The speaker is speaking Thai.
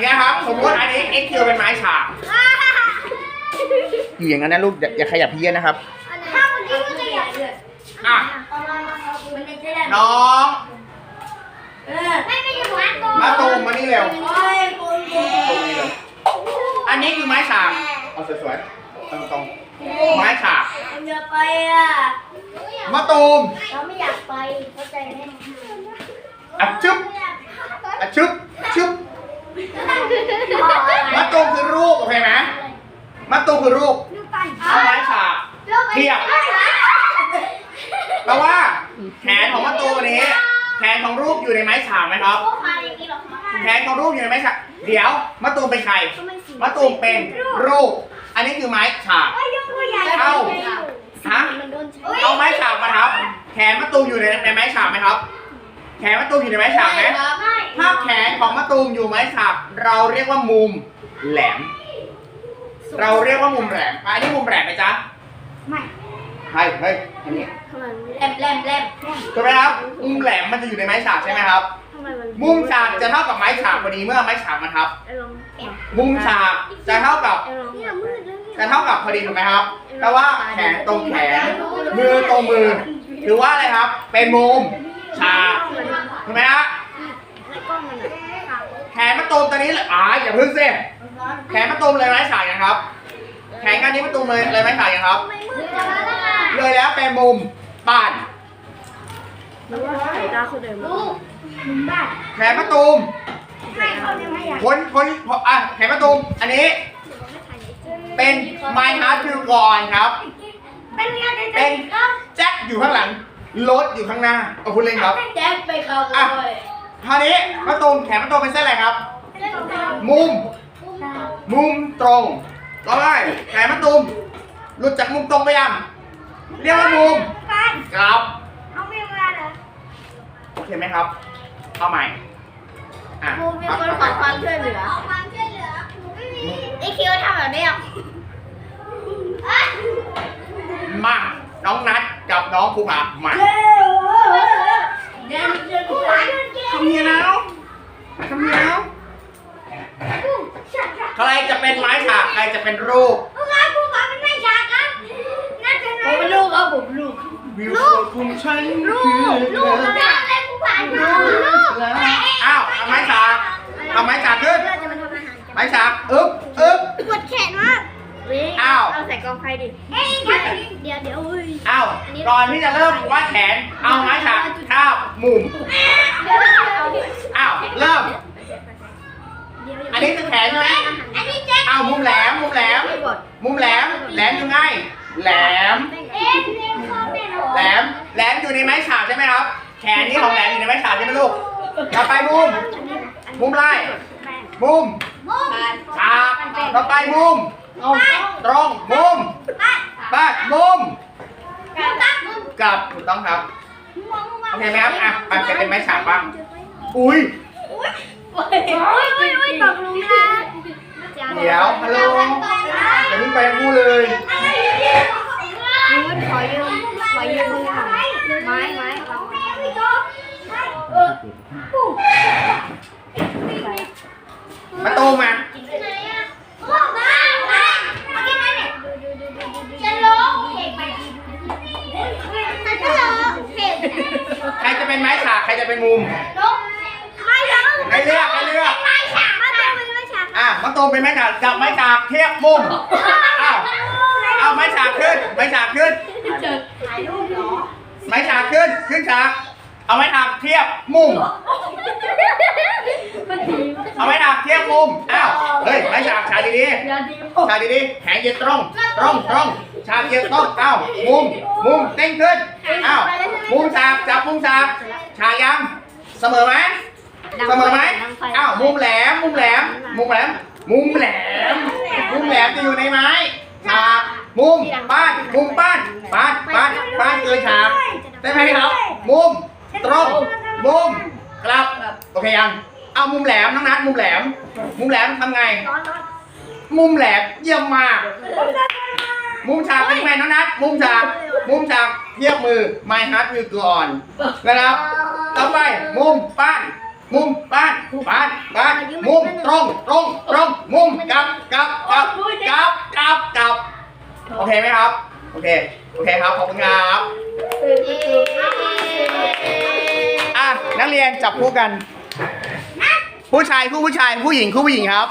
อย่างเงี้ยครับ สมมติอันนี้ x q เป็นไม้ฉากอยู่อย่างนั้นนะลูกอย่าอย่าขยับเพี้ยนนะครับ ถ้าคนที่ก็จะอยากเดือดอะ มันจะได้น้องไม่ไม่อยู่ร้านโกมาตูมมานี่เร็วโอ้ยโกงโกงตรงนี้เลยอันนี้คือไม้ฉากเอาสวยๆตรงตรงๆไม้ฉากมันจะไปอะมาตูมเราไม่อยากไปเข้าใจไหมอะชึบอะชึบชึบ มาตูมคือรูปโอเคไหมมาตูมคือรูปลูกปั่นเอาไม้ฉากเทียบแปลว่าแขนของมาตูมอันนี้แขนของรูปอยู่ในไม้ฉากไหมครับพวกมาอย่างนี้หรอคะแขนของรูปอยู่ในไม้ฉากเดี๋ยวมะตูมเป็นใครมะตูมเป็นรูป อันนี้คือไม้ฉากเอ้ยยกตัวใหญ่เอ้าฮะมันโดนเอาไม้ฉากมาทับ แขนมะตูมอยู่ในในไม้ฉากไหมครับ แขนมะตูมอยู่ในไม้ฉากไหมไม่ ถ้าแขนของมะตูมอยู่ไม้ฉากเราเรียกว่ามุมแหลม เราเรียกว่ามุมแหลมอันนี้มุมแหลมไหมจ๊ะไม่เฮ้ยเฮ้ยอันนี้แลมแลมแลมถูกไหมครับมุมแหลมมันจะอยู่ในไม้ฉากใช่ไหมครับมุมฉากจะเท่ากับไม้ฉากพอดีเมื่อเอาไม้ฉากมาทับมุมฉากจะเท่ากับเนี่ยมืดแล้วเนี่ยจะเท่ากับพอดีถูกไหมครับแปลว่าแขนตรงแขน มือตรงมือ ถือว่าอะไรครับ เป็นมุมฉากถูกไหมฮะ แล้วก็มันอะแขนมะตูมตอนนี้เลยอ่าอย่าพึ่งสิแขนมะตูมเลยไม้ฉากยังครับ แขนกันนี้มะตูมเลยเลยไม้ฉากยังครับ ไม่มืดแล้วนะคะเลยแล้วเป็นมุมบ้านลูกมุมบ้านแขนมะตูมให้เขาเนี่ยไม่อยากพ้นพ้นอะแขนมะตูมอันนี้เป็น My Heart Will Go On ครับ เป็นงานเป็นแจ็คอยู่ข้างหลังรถอยู่ข้างหน้าเอาคุณเล่นครับ แจ็คไปเขาอะ คราวนี้มะตูมแขนมะตูมเป็นเส้นอะไรครับ มุม มุมตรงต่อไปแขนมะตูมหลุดจากมุมตรงไปยังเรียกว่ามุมกันครับเอาไม่มาเหรอโอเคไหมครับเอาใหม่อะครูมีคนขอความช่วยเหลือขอความช่วยเหลือหนูไม่มีไอคิวทำแบบนี้อะมาน้องนัดกับน้องภูผามา เดินเดินไป ทำเนียแล้วทำเนียแล้วใครจะเป็นไม้ฉากใค รจะเป็นรูปผู้งานผู้งานเป็นไม่ฉากครับน่าจะน้อยผมลูกครับผมลูกวิวของฉันลูคือกลูกอะไรผู้ผ่านลูกลูกอ้าวเอาไม้ฉากเอาไม้ฉากขึ้นเราจะมาทำอาหารกันไม้ฉากอึ๊บอึ๊บปวดแขนมากอ้าวเอาใส่กองไฟดิเอ้ยเดี๋ยวเดี๋ยวเฮ้ยอ้าวก่อนที่จะเริ่มวาดแขนเอาไม้ฉากทาบมุม เดี๋ยวเอาดิ อ้าวเริ่ม อันนี้คือแขนใช่ไหม อันนี้แจ็ค อ้าวมุมแหลม มุมแหลม มุมแหลม แหลมยังไง แหลมเอ๊ะเรียนข้อแม่หรอแหลม แหลมอยู่ในไม้ฉากใช่ไหมครับ แขนนี่ของแหลมอยู่ในไม้ฉากใช่ไหมลูกต่อไปมุม มุมไรมุมมุมฉากต่อไปมุม ตรง มุมบ้านมุมตั้งมุมกับถูกต้องครับมุมมุมโอเคไหมครับ อะไปจะเป็นไม้ฉากบ้าง อุ้ยโอ้ยโอ้ยโอ้ยตกลงนะเดี๋ยวฮัลโหลอย่าเพิ่งไปทั้งคู่เลย จะเป็นมุมร้องไม่ร้องให้เลือกให้เลือก ไม่ฉากไม่ต้องเป็นไม่ฉากอะมาตูมเป็นไม้ฉากจับไม้ฉากเทียบมุมอ้าวเอาไม้ฉากขึ้น ไม้ฉากขึ้น ถ่ายรูปเหรอไม้ฉากขึ้น ขึ้นฉาก เอาไม้ฉากเทียบมุมเอาไม้ฉากเทียบมุม อ้าว เฮ้ย ไม้ฉากฉากดีๆฉากดีๆแขนเหยียดตรง ตรงตรงฉากเหยียดตรงอ้าวมุม มุมเต้งขึ้นอ้าวมุมฉากจับมุมฉาก ฉากยัง เสมอไหมเสมอไหมอ้าวมุมแหลม มุมแหลม มุมแหลม มุมแหลม มุมแหลมจะอยู่ในไม้ฉากมุมป้านมุมป้านป้านป้านป้านเกินฉากได้ไหมครับ มุมตรงมุมกลับโอเคยัง เอามุมแหลมน้องนัดมุมแหลม มุมแหลมทำไง มุมแหลมเยี่ยมมาก มุมฉากเป็นยังไงน้องนัดมุมฉาก มุมฉาก เทียบมือ My Heart Will Go On นะครับต่อไปมุมป้านมุมบ้านบ้านบ้านมุมตรงตรงตรงมุมกลับกลับกลับกลับกลับกลับโอเคไหมครับ โอเค โอเคครับ ขอบคุณครับอะนักเรียนจับคู่กัน ผู้ชายคู่ผู้ชายผู้หญิงคู่ผู้หญิงครับ